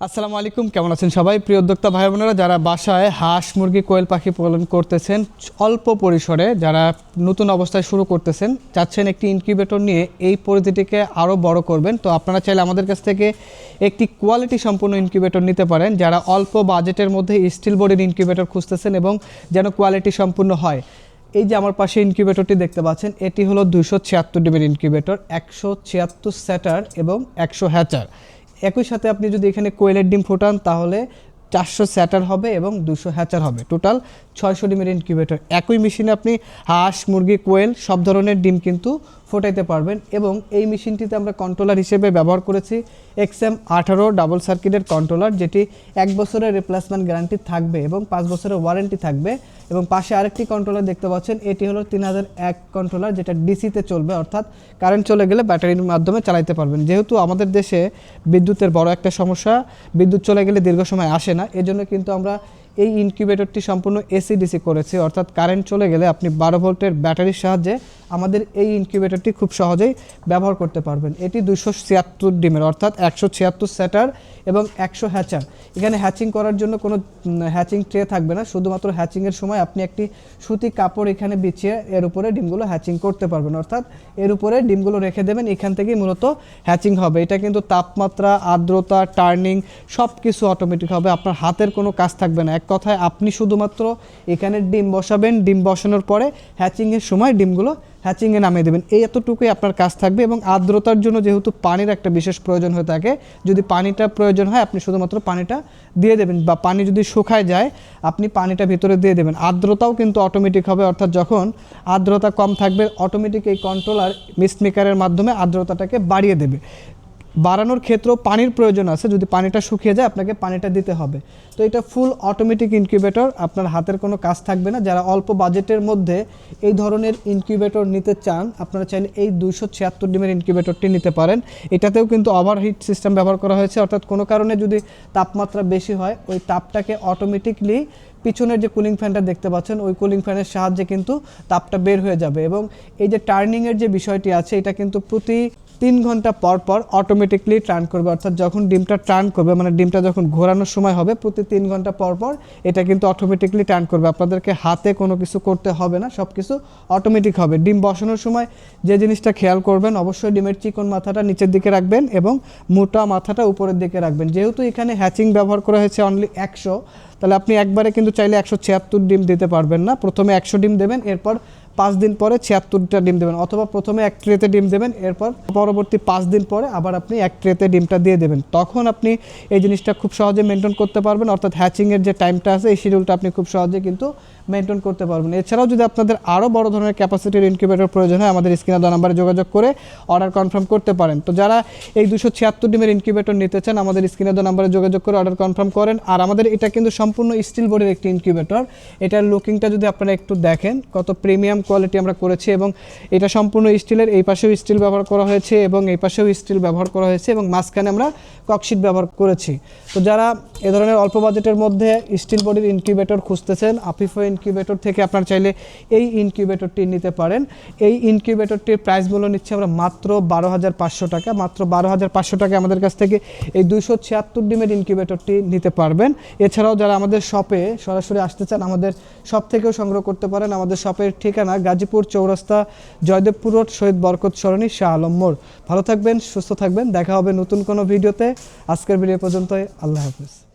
আসসালামু আলাইকুম, কেমন আছেন সবাই? প্রিয় উদ্যোক্তা ভাই বোনেরা, যারা বাসায় হাঁস, মুরগি, কোয়েল পাখি পালন করতেছেন, অল্প পরিসরে যারা নতুন অবস্থায় শুরু করতেছেন চাচ্ছেন একটি ইনকিউবেটর নিয়ে এই পরিধিটিকে আরও বড় করবেন। তো আপনারা চাইলে আমাদের কাছ থেকে একটি কোয়ালিটি সম্পূর্ণ ইনকিউবেটর নিতে পারেন, যারা অল্প বাজেটের মধ্যে স্টিল বডির ইনকিউবেটর খুঁজতেছেন এবং যেন কোয়ালিটি সম্পূর্ণ হয়। এই যে আমার পাশে ইনকিউবেটরটি দেখতে পাচ্ছেন, এটি হলো দুশো ছিয়াত্তর ডিমের ইনকিউবেটর, একশো ছিয়াত্তর স্যাটার এবং একশো হ্যাচার। একই সাথে আপনি যদি এখানে কোয়েলের ডিম ফোটান তাহলে চারশো স্যাটার হবে এবং দুশো হ্যাচার হবে। টোটাল ছয়শো ডিমের ইনকিউবেটর একই মেশিনে আপনি হাঁস, মুরগি, কোয়েল সব ধরনের ডিম কিন্তু ফোটাইতে পারবেন এবং এই মেশিনটিতে আমরা কন্ট্রোলার হিসেবে ব্যবহার করেছি এক্সএম আঠারো ডাবল সার্কিটের কন্ট্রোলার যেটি এক বছরের রিপ্লেসমেন্ট গ্যারান্টি থাকবে এবং পাঁচ বছরের ওয়ারেন্টি থাকবে এবং পাশে আরেকটি কন্ট্রোলার দেখতে পাচ্ছেন, এটি হলো তিন হাজার এক কন্ট্রোলার যেটা ডিসিতে চলবে, অর্থাৎ কারেন্ট চলে গেলে ব্যাটারির মাধ্যমে চালাইতে পারবেন। যেহেতু আমাদের দেশে বিদ্যুতের বড় একটা সমস্যা, বিদ্যুৎ চলে গেলে দীর্ঘ সময় আসে না এজন্য কিন্তু আমরা এই ইনকিউবেটরটি সম্পূর্ণ এসিডিসি করেছি। অর্থাৎ কারেন্ট চলে গেলে আপনি বারো ভোল্টের ব্যাটারির সাহায্যে আমাদের এই ইনকিউবেটরটি খুব সহজেই ব্যবহার করতে পারবেন। এটি দুশো ছিয়াত্তর ডিমের, অর্থাৎ একশো ছিয়াত্তর স্যাটার এবং একশো হ্যাচার। এখানে হ্যাচিং করার জন্য কোনো হ্যাচিং ট্রে থাকবে না। শুধুমাত্র হ্যাচিংয়ের সময় আপনি একটি সুতি কাপড় এখানে বিছিয়ে এর উপরে ডিমগুলো হ্যাচিং করতে পারবেন। অর্থাৎ এর উপরে ডিমগুলো রেখে দেবেন, এখান থেকেই মূলত হ্যাচিং হবে। এটা কিন্তু তাপমাত্রা, আর্দ্রতা টার্নিং সব কিছু অটোমেটিক হবে। আপনার হাতের কোনো কাজ থাকবে না। এক কথায় আপনি শুধুমাত্র এখানে ডিম বসাবেন। ডিম বসানোর পরে হ্যাচিংয়ের সময় ডিমগুলো হ্যাচিংয়ে নামিয়ে দেবেন। এই এতটুকুই আপনার কাজ থাকবে এবং আর্দ্রতার জন্য যেহেতু পানির একটা বিশেষ প্রয়োজন হয়ে থাকে, যদি পানিটা প্রয়োজন হয়, আপনি শুধুমাত্র পানিটা দিয়ে দেবেন বা পানি যদি শুকায় যায়, আপনি পানিটা ভিতরে দিয়ে দেবেন। আর্দ্রতাও কিন্তু অটোমেটিক হবে, অর্থাৎ যখন আর্দ্রতা কম থাকবে অটোমেটিক এই কন্ট্রোলার মিসমেকারের মাধ্যমে আর্দ্রতাটাকে বাড়িয়ে দেবে। বাড়ানোর ক্ষেত্রেও পানির প্রয়োজন আছে। যদি পানিটা শুকিয়ে যায়, আপনাকে পানিটা দিতে হবে। তো এটা ফুল অটোমেটিক ইনকিউবেটর আপনার হাতের কোনো কাজ থাকবে না। যারা অল্প বাজেটের মধ্যে এই ধরনের ইনকিউবেটর নিতে চান, আপনারা চাইলে এই দুইশো ছিয়াত্তর ডিমের ইনকিউবেটরটি নিতে পারেন। এটাতেও কিন্তু ওভারহিট সিস্টেম ব্যবহার করা হয়েছে। অর্থাৎ কোনো কারণে যদি তাপমাত্রা বেশি হয়, ওই তাপটাকে অটোমেটিকলি পিছনের যে কুলিং ফ্যানটা দেখতে পাচ্ছেন, ওই কুলিং ফ্যানের সাহায্যে কিন্তু তাপটা বের হয়ে যাবে। এবং এই যে টার্নিংয়ের যে বিষয়টি আছে, এটা কিন্তু প্রতি তিন ঘণ্টা পর পর অটোমেটিকলি টার্ন করবে। অর্থাৎ যখন ডিমটা টার্ন করবে মানে ডিমটা যখন ঘোরানোর সময় হবে, প্রতি তিন ঘণ্টা পর পর এটা কিন্তু অটোমেটিকলি টার্ন করবে। আপনাদেরকে হাতে কোনো কিছু করতে হবে না সব কিছু অটোমেটিক হবে। ডিম বসানোর সময় যে জিনিসটা খেয়াল করবেন, অবশ্যই ডিমের চিকন মাথাটা নিচের দিকে রাখবেন এবং মোটা মাথাটা উপরের দিকে রাখবেন। যেহেতু এখানে হ্যাচিং ব্যবহার করা হয়েছে অনলি একশো, তাহলে আপনি একবারে কিন্তু চাইলে একশো ছিয়াত্তর ডিম দিতে পারবেন না। প্রথমে একশো ডিম দেবেন, এরপর পাঁচ দিন পরে ছিয়াত্তরটা ডিম দেবেন অথবা প্রথমে এক ট্রেতে ডিম দেবেন, এরপর পরবর্তী পাঁচ দিন পরে আবার আপনি এক ট্রেতে ডিমটা দিয়ে দেবেন। তখন আপনি এই জিনিসটা খুব সহজে মেনটেন করতে পারবেন, অর্থাৎ হ্যাচিংয়ের যে টাইমটা আছে, এই শিডিউলটা আপনি খুব সহজে কিন্তু মেনটেন করতে পারবেন। এছাড়াও যদি আপনাদের আরও বড় ধরনের ক্যাপাসিটির ইনকিউবেটর প্রয়োজন হয়, আমাদের স্ক্রিনে দেওয়া নাম্বারে যোগাযোগ করে অর্ডার কনফার্ম করতে পারেন। তো যারা এই দুশো ছিয়াত্তর ডিমের ইনকিউবেটর নিতে চান, আমাদের স্ক্রিনে দেওয়া নাম্বারে যোগাযোগ করে অর্ডার কনফার্ম করেন। আর আমাদের এটা কিন্তু সম্পূর্ণ স্টিল বডির একটি ইনকিউবেটর এটার লুকিংটা যদি আপনারা একটু দেখেন, কত প্রিমিয়াম কোয়ালিটি আমরা করেছি এবং এটা সম্পূর্ণ স্টিলের, এই পাশেও স্টিল ব্যবহার করা হয়েছে এবং এই পাশেও স্টিল ব্যবহার করা হয়েছে এবং মাঝখানে আমরা ককশিট ব্যবহার করেছি। তো যারা এ ধরনের অল্প বাজেটের মধ্যে স্টিল বডির ইনকিউবেটর খুঁজতেছেন আফিফো ইনকিউবেটর থেকে আপনার চাইলে এই ইনকিউবেটরটি নিতে পারেন। এই ইনকিউবেটরটির প্রাইস মূল্য নিচ্ছে আমরা মাত্র বারো হাজার পাঁচশো টাকা, মাত্র বারো হাজার পাঁচশো টাকা আমাদের কাছ থেকে এই দুশো ছিয়াত্তর ডিমের ইনকিউবেটরটি নিতে পারবেন। এছাড়াও যারা আমাদের শপে সরাসরি আসতে চান, আমাদের শপ থেকেও সংগ্রহ করতে পারেন, আমাদের শপের ঠিকানা গাজীপুর চৌরাস্তা, জয়দেবপুর রোড, শহীদ বরকত সরণি, শাহ আলম মোড়। ভালো থাকবেন, সুস্থ থাকবেন। দেখা হবে নতুন কোনো ভিডিওতে। আজকের ভিডিও পর্যন্তই। আল্লাহ হাফিজ।